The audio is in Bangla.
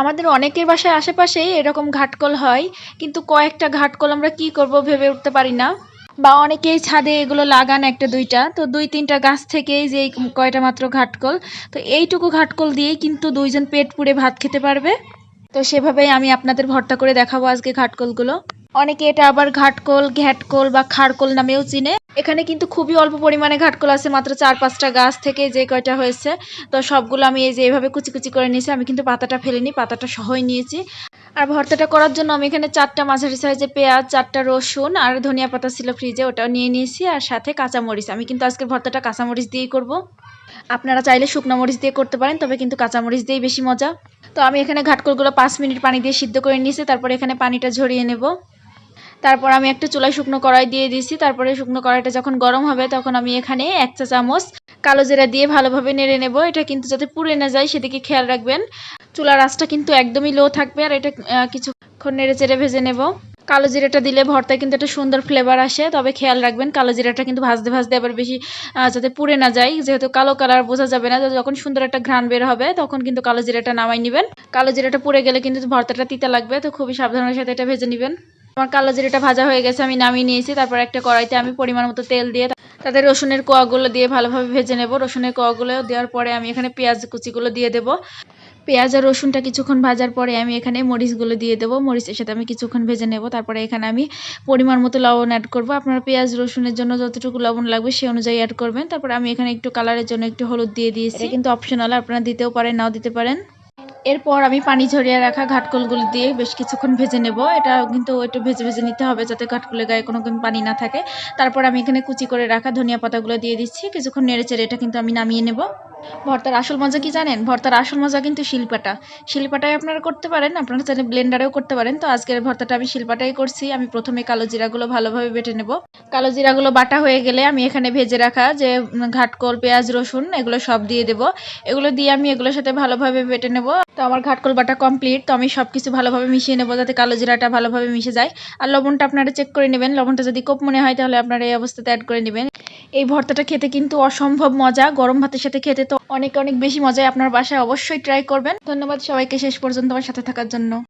আমাদের অনেকের বাসায় আশেপাশেই এরকম ঘাটকল হয়, কিন্তু কয়েকটা ঘাটকল আমরা কি করব ভেবে উঠতে পারি না। বা অনেকেই ছাদে এগুলো লাগান একটা দুইটা, তো দুই তিনটা গাছ থেকেই যে কয়টা মাত্র ঘাটকল, তো এইটুকু ঘাটকল দিয়েই কিন্তু দুইজন পেট পুড়ে ভাত খেতে পারবে। তো সেভাবেই আমি আপনাদের ভর্তা করে দেখাবো আজকে ঘাটকলগুলো। অনেকে এটা আবার ঘাটকল, ঘ্যাটকল বা খাড়কল নামেও চিনে। এখানে কিন্তু খুবই অল্প পরিমাণে ঘাটকল আছে, মাত্র চার পাঁচটা গাছ থেকে যে কয়টা হয়েছে। তো সবগুলো আমি এই যে এইভাবে কুচি কুচি করে নিয়েছি, আমি কিন্তু পাতাটা ফেলিনি, পাতাটা সহই নিয়েছি। আর ভর্তাটা করার জন্য আমি এখানে চারটা মাঝারি সাইজে পেঁয়াজ, চারটা রসুন আর ধনিয়া পাতা ছিল ফ্রিজে ওটাও নিয়ে নিয়েছি আর সাথে কাঁচামরিচ। আমি কিন্তু আজকে ভর্তাটা কাঁচামরিচ দিয়েই করব। আপনারা চাইলে শুকনো মরিচ দিয়ে করতে পারেন, তবে কিন্তু কাঁচামরিচ দিয়েই বেশি মজা। তো আমি এখানে ঘাটকলগুলো পাঁচ মিনিট পানি দিয়ে সিদ্ধ করে নিয়েছি, তারপর এখানে পানিটা ঝরিয়ে নেব। তারপর আমি একটা চুলায় শুকনো কড়াই দিয়ে দিয়েছি। তারপরে শুকনো কড়াইটা যখন গরম হবে তখন আমি এখানে এক চা চামচ কালো জিরা দিয়ে ভালোভাবে নেড়ে নেব। এটা কিন্তু যাতে পুড়ে না যায় সেদিকে খেয়াল রাখবেন। চুলার আঁচটা কিন্তু একদমই লো থাকবে আর এটা কিছুক্ষণ নেড়ে চেড়ে ভেজে নেব। কালো জিরাটা দিলে ভর্তায় কিন্তু একটা সুন্দর ফ্লেভার আসে। তবে খেয়াল রাখবেন কালো জিরাটা কিন্তু ভাজতে ভাজতে আবার বেশি যাতে পুড়ে না যায়। যেহেতু কালো কালার বোঝা যাবে না যখন সুন্দর একটা ঘ্রাণ বের হবে তখন কিন্তু কালো জিরাটা নামাই নেবেন। কালো জিরাটা পুড়ে গেলে কিন্তু ভর্তাটা তিতা লাগবে। তো খুবই সাবধানের সাথে এটা ভেজে নেবেন। আমার কালো জিরাটা ভাজা হয়ে গেছে, আমি নামিয়ে নিয়েছি। তারপর একটা কড়াইতে আমি পরিমাণ মতো তেল দিয়ে তাতে রসুনের কোয়াগুলো দিয়ে ভালোভাবে ভেজে নেব। রসুনের কোয়াগুলো দেওয়ার পরে আমি এখানে পেঁয়াজ কুচিগুলো দিয়ে দেবো। পেঁয়াজ আর রসুনটা কিছুক্ষণ ভাজার পরে আমি এখানে মরিচগুলো দিয়ে দেবো। মরিচের সাথে আমি কিছুক্ষণ ভেজে নেব। তারপরে এখানে আমি পরিমাণ মতো লবণ অ্যাড করব। আপনার পেঁয়াজ, রসুনের জন্য যতটুকু লবণ লাগবে সেই অনুযায়ী অ্যাড করবেন। তারপরে আমি এখানে একটু কালারের জন্য একটু হলুদ দিয়ে দিয়েছি। কিন্তু অপশনাল আপনারা দিতেও পারেন, নাও দিতে পারেন। এরপর আমি পানি ঝরিয়ে রাখা ঘাটকলগুলো দিয়ে বেশ কিছুক্ষণ ভেজে নেব। এটা কিন্তু একটু ভেজে ভেজে নিতে হবে যাতে ঘাটকলের গায়ে কোনো পানি না থাকে। তারপর আমি এখানে কুচি করে রাখা ধনিয়া পাতাগুলো দিয়ে দিচ্ছি। কিছুক্ষণ নেড়ে চেড়ে এটা কিন্তু আমি নামিয়ে নেব। ভর্তার আসল মজা কি জানেন? ভর্তার আসল মজা কিন্তু শিল্পাটা। শিল্পাটাই আপনারা করতে পারেন, আপনারা চাইলে ব্লেন্ডারেও করতে পারেন। তো আজকের ভর্তাটা আমি শিল্পাটাই করছি। আমি প্রথমে কালো জিরাগুলো ভালোভাবে বেটে নেব। কালো জিরাগুলো বাটা হয়ে গেলে আমি এখানে ভেজে রাখা যে ঘাটকল, পেঁয়াজ, রসুন, এগুলো সব দিয়ে দেব। এগুলো দিয়ে আমি এগুলোর সাথে ভালোভাবে বেটে নেব। তো আমার ঘাটকল বাটা কমপ্লিট। তো আমি সব কিছু ভালোভাবে মিশিয়ে নেব যাতে কালো জিরাটা ভালোভাবে মিশে যায়। আর লবণটা আপনারা চেক করে নেবেন। লবণটা যদি কোপ মনে হয় তাহলে আপনারা এই অবস্থাতে অ্যাড করে নেবেন। এই ভর্তাটা খেতে কিন্তু অসম্ভব মজা। গরম ভাতের সাথে খেতে তো অনেক অনেক বেশি মজায় আপনার বাসায় অবশ্যই ট্রাই করবেন। ধন্যবাদ সবাইকে শেষ পর্যন্ত আমার সাথে থাকার জন্য।